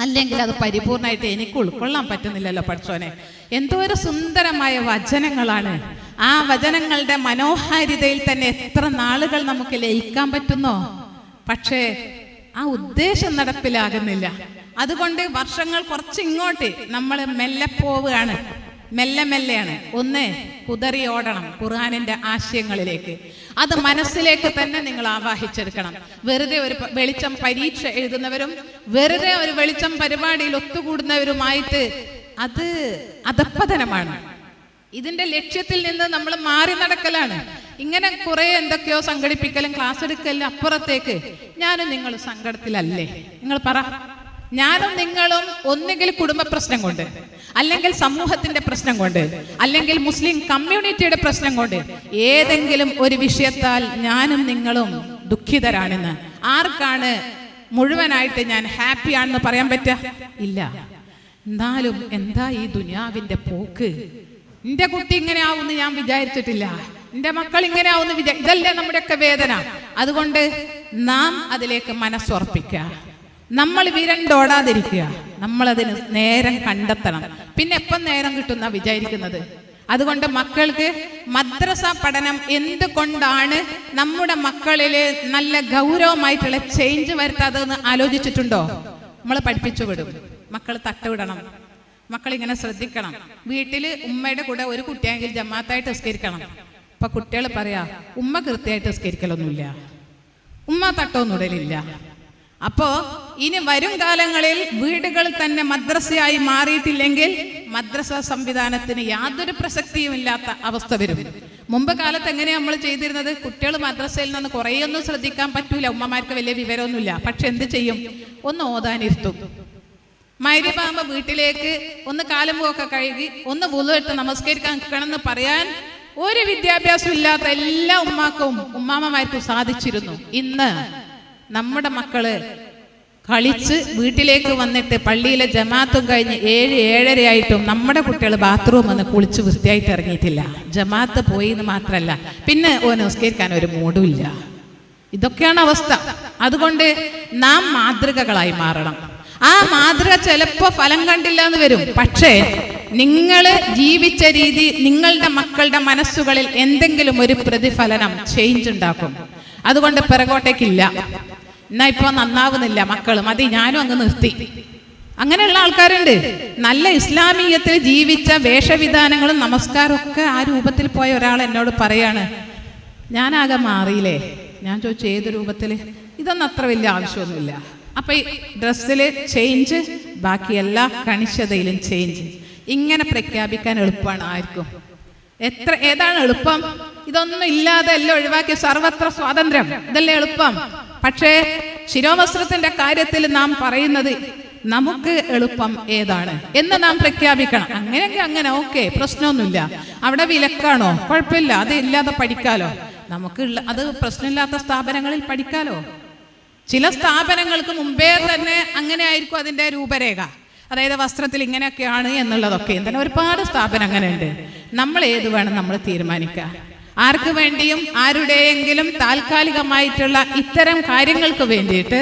അല്ലെങ്കിൽ അത് പരിപൂർണമായിട്ട് എനിക്ക് ഉൾക്കൊള്ളാൻ പറ്റുന്നില്ലല്ലോ പഠിച്ചോനെ. എന്തോ ഒരു സുന്ദരമായ വചനങ്ങളാണ്. ആ വചനങ്ങളുടെ മനോഹാരിതയിൽ തന്നെ എത്ര നാളുകൾ നമുക്ക് ലയിക്കാൻ പറ്റുന്നോ? പക്ഷേ ആ ഉദ്ദേശം നടപ്പിലാകുന്നില്ല. അതുകൊണ്ട് വർഷങ്ങൾ കുറച്ച് ഇങ്ങോട്ട് നമ്മൾ മെല്ലെ പോവുകയാണ്. മെല്ലെ മെല്ലെയാണ്. ഒന്ന് കുതറി ഓടണം ഖുർആാനിന്റെ ആശയങ്ങളിലേക്ക്. അത് മനസ്സിലേക്ക് തന്നെ നിങ്ങൾ ആവാഹിച്ചെടുക്കണം. വെറുതെ ഒരു വെളിച്ചം പരീക്ഷ എഴുതുന്നവരും വെറുതെ ഒരു വെളിച്ചം പരിപാടിയിൽ ഒത്തുകൂടുന്നവരുമായിട്ട് അത് അധപ്പതനമാണ് ഇതിന്റെ ലക്ഷ്യത്തിൽ നിന്ന് നമ്മൾ മാറി നടക്കലാണ്. ഇങ്ങനെ കുറെ എന്തൊക്കെയോ സംഘടിപ്പിക്കലും ക്ലാസ് എടുക്കലും അപ്പുറത്തേക്ക് ഞാനും നിങ്ങൾ സങ്കടത്തിലല്ലേ? നിങ്ങൾ പറ. ഞാനും നിങ്ങളും ഒന്നുകിൽ കുടുംബ പ്രശ്നം കൊണ്ട് അല്ലെങ്കിൽ സമൂഹത്തിന്റെ പ്രശ്നം കൊണ്ട് അല്ലെങ്കിൽ മുസ്ലിം കമ്മ്യൂണിറ്റിയുടെ പ്രശ്നം കൊണ്ട് ഏതെങ്കിലും ഒരു വിഷയത്താൽ ഞാനും നിങ്ങളും ദുഃഖിതരാണെന്ന്. ആർക്കാണ് മുഴുവനായിട്ട് ഞാൻ ഹാപ്പി ആണെന്ന് പറയാൻ പറ്റുക? ഇല്ല. എന്നാലും എന്താ ഈ ദുനിയാവിന്റെ പോക്ക്? എന്റെ കുട്ടി ഇങ്ങനെ ആവുമെന്ന് ഞാൻ വിചാരിച്ചിട്ടില്ല. എന്റെ മക്കൾ ഇങ്ങനെ ആവുന്ന വിചാ ഇതല്ലേ നമ്മുടെയൊക്കെ വേദന. അതുകൊണ്ട് നാം അതിലേക്ക് മനസ്സുറപ്പിക്കുക നമ്മൾ വിരണ്ടോടാതിരിക്കുക നമ്മൾ അതിന് നേരം കണ്ടെത്തണം. പിന്നെ എപ്പം നേരം കിട്ടുന്ന വിചാരിക്കുന്നത്? അതുകൊണ്ട് മക്കൾക്ക് മദ്രസ പഠനം എന്തുകൊണ്ടാണ് നമ്മുടെ മക്കളിൽ നല്ല ഗൗരവമായിട്ടുള്ള ചേഞ്ച് വരുത്താതെന്ന് ആലോചിച്ചിട്ടുണ്ടോ? നമ്മൾ പഠിപ്പിച്ചു വിടും. മക്കൾ തട്ടുവിടണം. മക്കളിങ്ങനെ ശ്രദ്ധിക്കണം. വീട്ടിൽ ഉമ്മയുടെ കൂടെ ഒരു കുട്ടിയെങ്കിൽ ജമാത്തായിട്ട് നിസ്കരിക്കണം. അപ്പൊ കുട്ടികൾ പറയാ ഉമ്മ കൃത്യമായിട്ട് സ്കരിക്കലൊന്നുമില്ല ഉമ്മ തട്ടൊന്നുടലില്ല അപ്പോ ഇനി വരും കാലങ്ങളിൽ വീടുകൾ തന്നെ മദ്രസയായി മാറിയിട്ടില്ലെങ്കിൽ മദ്രസ സംവിധാനത്തിന് യാതൊരു പ്രസക്തിയും ഇല്ലാത്ത അവസ്ഥ വരും. മുമ്പ് കാലത്ത് എങ്ങനെയാ നമ്മൾ ചെയ്തിരുന്നത്? കുട്ടികൾ മദ്രസയിൽ നിന്ന് കുറേയൊന്നും ശ്രദ്ധിക്കാൻ പറ്റൂല. ഉമ്മമാർക്ക് വലിയ വിവരമൊന്നുമില്ല. പക്ഷെ എന്ത് ചെയ്യും? ഒന്ന് ഓതാനിരുത്തും മൈരിപ്പാകുമ്പോ വീട്ടിലേക്ക് ഒന്ന് കാലം കഴുകി ഒന്ന് വുളുവിട്ട് നമസ്കരിക്കാൻ നിൽക്കണമെന്ന് പറയാൻ ഒരു വിദ്യാഭ്യാസം ഇല്ലാത്ത എല്ലാ ഉമ്മാക്കും ഉമ്മാമ്മമാർക്കും സാധിച്ചിരുന്നു. ഇന്ന് നമ്മുടെ മക്കൾ കളിച്ച് വീട്ടിലേക്ക് വന്നിട്ട് പള്ളിയിലെ ജമാത്തും കഴിഞ്ഞ് ഏഴ് ഏഴരയായിട്ടും നമ്മുടെ കുട്ടികൾ ബാത്റൂം വന്ന് കുളിച്ച് വൃത്തിയായിട്ട് ഇറങ്ങിയിട്ടില്ല. ജമാത്ത് പോയി എന്ന് മാത്രമല്ല പിന്നെ ഓ നിസ്കരിക്കാൻ ഒരു മൂടുമില്ല ഇതൊക്കെയാണ് അവസ്ഥ. അതുകൊണ്ട് നാം മാതൃകകളായി മാറണം. ആ മാതൃക ചിലപ്പോ ഫലം കണ്ടില്ല എന്ന് വരും. പക്ഷേ നിങ്ങൾ ജീവിച്ച രീതി നിങ്ങളുടെ മക്കളുടെ മനസ്സുകളിൽ എന്തെങ്കിലും ഒരു പ്രതിഫലനം ചേഞ്ച് ഉണ്ടാക്കും. അതുകൊണ്ട് പിറകോട്ടേക്കില്ല. എന്നാ ഇപ്പൊ നന്നാവുന്നില്ല മക്കൾ മതി ഞാനും അങ്ങ് നിർത്തി. അങ്ങനെയുള്ള ആൾക്കാരുണ്ട്. നല്ല ഇസ്ലാമീയത്തിൽ ജീവിച്ച വേഷവിധാനങ്ങളും നമസ്കാരവും ഒക്കെ ആ രൂപത്തിൽ പോയ ഒരാൾ എന്നോട് പറയാണ് ഞാനാകെ മാറിയില്ലേ? ഞാൻ ചോദിച്ചു ഏത് രൂപത്തിൽ ഇതൊന്നും അത്ര വലിയ ആവശ്യമൊന്നുമില്ല. അപ്പൊ ഈ ഡ്രസ്സിൽ ചേഞ്ച് ബാക്കി എല്ലാ കണിശതയിലും ചേഞ്ച് ഇങ്ങനെ പ്രഖ്യാപിക്കാൻ എളുപ്പമാണ് ആർക്കും. എത്ര ഏതാണ് എളുപ്പം? ഇതൊന്നും ഇല്ലാതെ എല്ലാം ഒഴിവാക്കിയ സർവത്ര സ്വാതന്ത്ര്യം? ഇതല്ലേ എളുപ്പം? പക്ഷേ ശിരോവസ്ത്രത്തിന്റെ കാര്യത്തിൽ നാം പറയുന്നത് നമുക്ക് എളുപ്പം ഏതാണ് എന്ന് നാം പ്രഖ്യാപിക്കണം. അങ്ങനെയൊക്കെ അങ്ങനെ ഓക്കെ പ്രശ്നമൊന്നുമില്ല. അവിടെ വിലക്കാണോ? കുഴപ്പമില്ല. അത് ഇല്ലാതെ പഠിക്കാലോ? നമുക്ക് അത് പ്രശ്നമില്ലാത്ത സ്ഥാപനങ്ങളിൽ പഠിക്കാലോ? ചില സ്ഥാപനങ്ങൾക്ക് മുമ്പേ തന്നെ അങ്ങനെ ആയിരിക്കും അതിന്റെ രൂപരേഖ. അതായത് വസ്ത്രത്തിൽ ഇങ്ങനെയൊക്കെയാണ് എന്നുള്ളതൊക്കെ. തന്നെ ഒരുപാട് സ്ഥാപനം അങ്ങനെ ഉണ്ട് നമ്മൾ ഏത് വേണം നമ്മൾ തീരുമാനിക്കുക. ആർക്ക് വേണ്ടിയും ആരുടെയെങ്കിലും താൽക്കാലികമായിട്ടുള്ള ഇത്തരം കാര്യങ്ങൾക്ക് വേണ്ടിയിട്ട്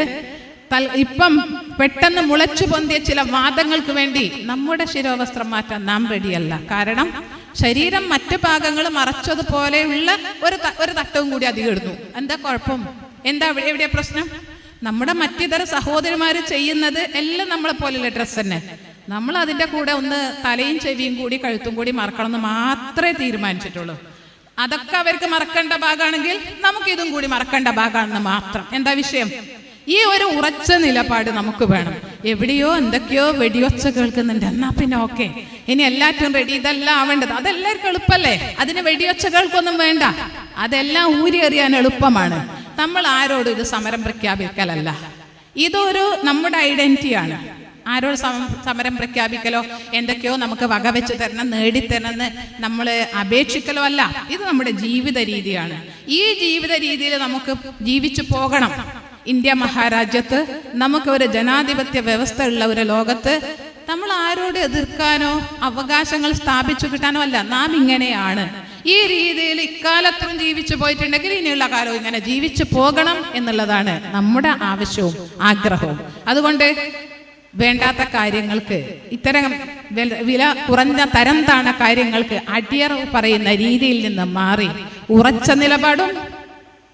ഇപ്പം പെട്ടെന്ന് മുളച്ചു പൊന്തിയ ചില വാദങ്ങൾക്ക് വേണ്ടി നമ്മുടെ ശിരോവസ്ത്രം മാറ്റാൻ നാം റെഡിയല്ല. കാരണം ശരീരം മറ്റു ഭാഗങ്ങൾ മറച്ചതുപോലെയുള്ള ഒരു ഒരു തട്ടവും കൂടി അധികം ഇടുന്നു. എന്താ കുഴപ്പം? എന്താ എവിടെയാ പ്രശ്നം? നമ്മുടെ മറ്റിതര സഹോദരിമാര് ചെയ്യുന്നത് എല്ലാം നമ്മളെ പോലെയുള്ള ഡ്രസ്സ് തന്നെ. നമ്മൾ അതിന്റെ കൂടെ ഒന്ന് തലയും ചെവിയും കൂടി കഴുത്തും കൂടി മറക്കണം എന്ന് മാത്രമേ തീരുമാനിച്ചിട്ടുള്ളൂ. അതൊക്കെ അവർക്ക് മറക്കേണ്ട ഭാഗമാണെങ്കിൽ നമുക്കിതും കൂടി മറക്കേണ്ട ഭാഗമാണെന്ന് മാത്രം. എന്താ വിഷയം? ഈ ഒരു ഉറച്ച നിലപാട് നമുക്ക് വേണം. എവിടെയോ എന്തൊക്കെയോ വെടിയൊച്ച കേൾക്കുന്നുണ്ട്. എന്നാ പിന്നെ ഓക്കെ. ഇനി എല്ലാറ്റും റെഡി ഇതല്ല ആവേണ്ടത്. അതെല്ലാവർക്കും എളുപ്പല്ലേ? അതിന് വെടിയൊച്ച കേൾക്കൊന്നും വേണ്ട. അതെല്ലാം ഊരിയെറിയാൻ എളുപ്പമാണ്. നമ്മൾ ആരോടും ഇത് സമരം പ്രഖ്യാപിക്കലല്ല. ഇതൊരു നമ്മുടെ ഐഡന്റിറ്റിയാണ്. ആരോട് സമരം പ്രഖ്യാപിക്കലോ എന്തൊക്കെയോ നമുക്ക് വകവെച്ച് തരണം നേടിത്തരണം എന്ന് നമ്മൾ അപേക്ഷിക്കലോ അല്ല. ഇത് നമ്മുടെ ജീവിത രീതിയാണ്. ഈ ജീവിത രീതിയിൽ നമുക്ക് ജീവിച്ചു പോകണം. ഇന്ത്യ മഹാരാജ്യത്ത് നമുക്ക് ഒരു ജനാധിപത്യ വ്യവസ്ഥ ഉള്ള ഒരു ലോകത്ത് നമ്മൾ ആരോട് എതിർക്കാനോ അവകാശങ്ങൾ സ്ഥാപിച്ചു കിട്ടാനോ അല്ല നാം ഇങ്ങനെയാണ്. ഈ രീതിയിൽ ഇക്കാലത്തും ജീവിച്ചു പോയിട്ടുണ്ടെങ്കിൽ ഇനിയുള്ള കാലവും ഇങ്ങനെ ജീവിച്ചു പോകണം എന്നുള്ളതാണ് നമ്മുടെ ആവശ്യവും ആഗ്രഹവും. അതുകൊണ്ട് വേണ്ടാത്ത കാര്യങ്ങൾക്ക് ഇത്തരം വില- കുറഞ്ഞ തരം താണ കാര്യങ്ങൾക്ക് അടിയറവ് പറയുന്ന രീതിയിൽ നിന്ന് മാറി ഉറച്ച നിലപാടും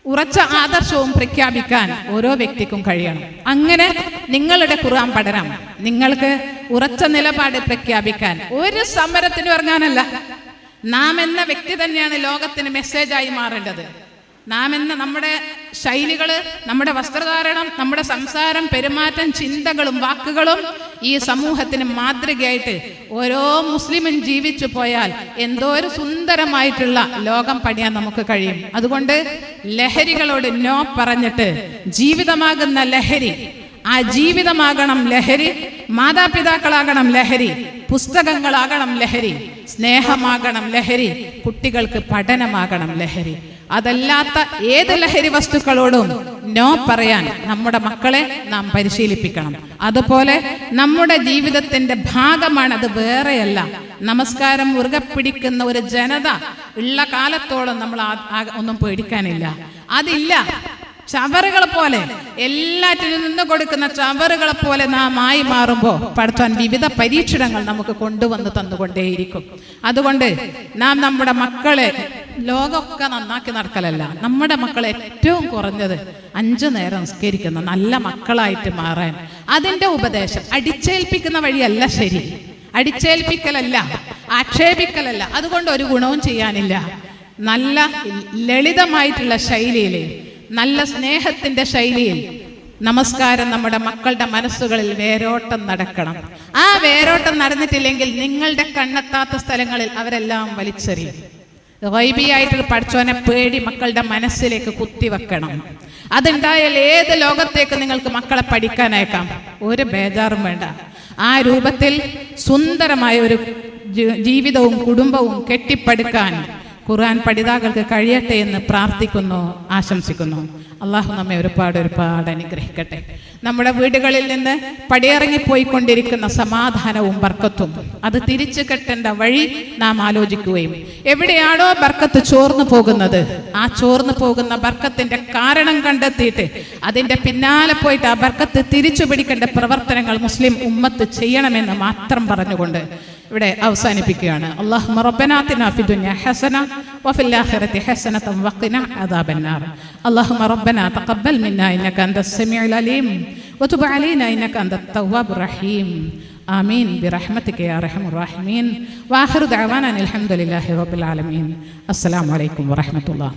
ഉറച്ച ആദർശവും പ്രഖ്യാപിക്കാൻ ഓരോ വ്യക്തിക്കും കഴിയണം. അങ്ങനെ നിങ്ങളുടെ ഖുർആൻ പഠനം നിങ്ങൾക്ക് ഉറച്ച നിലപാട് പ്രഖ്യാപിക്കാൻ ഒരു സമരത്തിന് പറഞ്ഞാനല്ല നാം എന്ന വ്യക്തി തന്നെയാണ് ലോകത്തിന് മെസ്സേജായി മാറേണ്ടത്. നാം എന്ന നമ്മുടെ ശൈലികൾ നമ്മുടെ വസ്ത്രധാരണം നമ്മുടെ സംസാരം പെരുമാറ്റം ചിന്തകളും വാക്കുകളും ഈ സമൂഹത്തിന് മാതൃകയായിട്ട് ഓരോ മുസ്ലിമും ജീവിച്ചു പോയാൽ എന്തോ ഒരു സുന്ദരമായിട്ടുള്ള ലോകം പണിയാൻ നമുക്ക് കഴിയും. അതുകൊണ്ട് ലഹരികളോട് നോ പറഞ്ഞിട്ട് ജീവിതമാകുന്ന ലഹരി ആ ജീവിതമാകണം ലഹരി മാതാപിതാക്കളാകണം ലഹരി പുസ്തകങ്ങളാകണം ലഹരി സ്നേഹമാകണം ലഹരി കുട്ടികൾക്ക് പഠനമാകണം ലഹരി. അതല്ലാത്ത ഏത് ലഹരി വസ്തുക്കളോടും നോ പറയാൻ നമ്മുടെ മക്കളെ നാം പരിശീലിപ്പിക്കണം. അതുപോലെ നമ്മുടെ ജീവിതത്തിന്റെ ഭാഗമാണ് അത് വേറെയല്ല. നമസ്കാരം മുറുകെ പിടിക്കുന്ന ഒരു ജനത ഉള്ള കാലത്തോളം നമ്മൾ ഒന്നും പേടിക്കാനില്ല. അതില്ല. ചവറുകൾ പോലെ എല്ലാറ്റിലും നിന്ന് കൊടുക്കുന്ന ചവറുകൾ പോലെ നാം ആയി മാറുമ്പോൾ പഠിത്താൻ വിവിധ പരീക്ഷണങ്ങൾ നമുക്ക് കൊണ്ടുവന്ന് തന്നുകൊണ്ടേയിരിക്കും. അതുകൊണ്ട് നാം നമ്മുടെ മക്കളെ ലോകമൊക്കെ നന്നാക്കി നടക്കലല്ല. നമ്മുടെ മക്കൾ ഏറ്റവും കുറഞ്ഞത് അഞ്ചു നേരം സംസ്കരിക്കുന്ന നല്ല മക്കളായിട്ട് മാറാൻ. അതിന്റെ ഉപദേശം അടിച്ചേൽപ്പിക്കുന്ന വഴിയല്ല ശരി. അടിച്ചേൽപ്പിക്കലല്ല ആക്ഷേപിക്കലല്ല. അതുകൊണ്ട് ഒരു ഗുണവും ചെയ്യാനില്ല. നല്ല ലളിതമായിട്ടുള്ള ശൈലിയിൽ നല്ല സ്നേഹത്തിന്റെ ശൈലിയിൽ നമസ്കാരം നമ്മുടെ മക്കളുടെ മനസ്സുകളിൽ വേരോട്ടം നടക്കണം. ആ വേരോട്ടം നടന്നിട്ടില്ലെങ്കിൽ നിങ്ങളുടെ കണ്ണെത്താത്ത സ്ഥലങ്ങളിൽ അവരെല്ലാം വലിച്ചെറിയും. വൈബിയായിട്ട് പഠിച്ചോനെ പേടി മക്കളുടെ മനസ്സിലേക്ക് കുത്തിവെക്കണം അതുണ്ടായാൽ ഏത് ലോകത്തേക്ക് നിങ്ങൾക്ക് മക്കളെ പഠിക്കാനയക്കാം? ഒരു ബേജാറും വേണ്ട. ആ രൂപത്തിൽ സുന്ദരമായ ഒരു ജീവിതവും കുടുംബവും കെട്ടിപ്പടുക്കാൻ ഖുർആൻ പഠിതാക്കൾക്ക് കഴിയട്ടെ എന്ന് പ്രാർത്ഥിക്കുന്നു ആശംസിക്കുന്നു. അള്ളാഹു നമ്മെ ഒരുപാട് ഒരുപാട് അനുഗ്രഹിക്കട്ടെ. നമ്മുടെ വീടുകളിൽ നിന്ന് പടിയിറങ്ങിപ്പോയിക്കൊണ്ടിരിക്കുന്ന സമാധാനവും ബർക്കത്തും അത് തിരിച്ചു കെട്ടേണ്ട വഴി നാം ആലോചിക്കുകയും എവിടെയാണോ ബർക്കത്ത് ചോർന്നു പോകുന്നത് ആ ചോർന്നു പോകുന്ന ബർക്കത്തിന്റെ കാരണം കണ്ടെത്തിയിട്ട് അതിന്റെ പിന്നാലെ പോയിട്ട് ആ ബർക്കത്ത് തിരിച്ചു പിടിക്കേണ്ട പ്രവർത്തനങ്ങൾ മുസ്ലിം ഉമ്മത്ത് ചെയ്യണമെന്ന് മാത്രം പറഞ്ഞുകൊണ്ട് ഇവിടെ അവസാനിപ്പിക്കുകയാണ്. അള്ളാഹു റബ്ബനാത്തിന ഫിദുന്യ ഹസന വഫിൽ ആഖിറതി ഹസനതൻ വഖിന അദാബന്നാർ അല്ലാഹുമ്മ ربنا تقبل منا إنك أنت السميع العليم. وتب علينا إنك أنت التواب الرحيم. آمين. برحمتك يا أرحم الراحمين. وآخر دعوانا الحمد لله رب العالمين. السلام عليكم ورحمة الله.